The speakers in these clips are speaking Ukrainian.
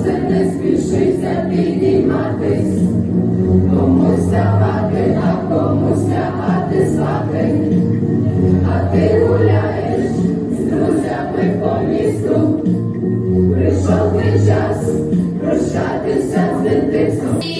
сонце не спішися підійматись, комусь ставати, а комусь лягати спати, а ти гуляєш з друзями по місту, прийшов ти час прощатися з дитинством.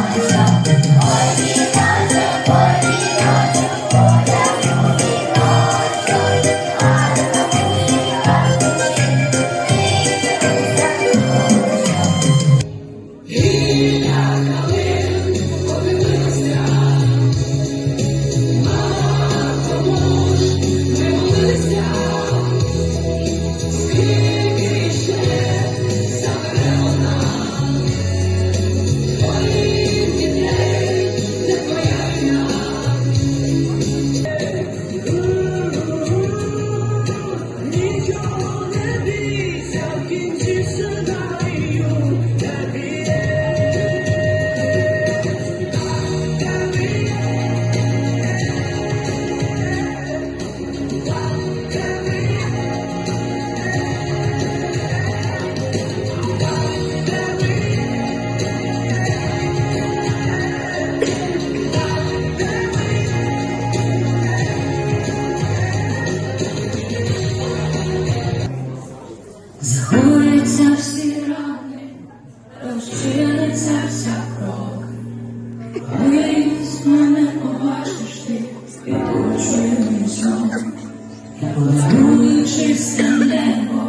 чисте небо,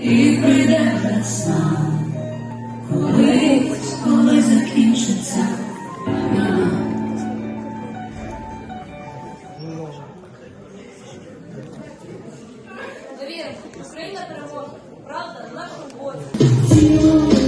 і прийде весна, коли, коли закінчиться Україна переможе. Правда, наша воля.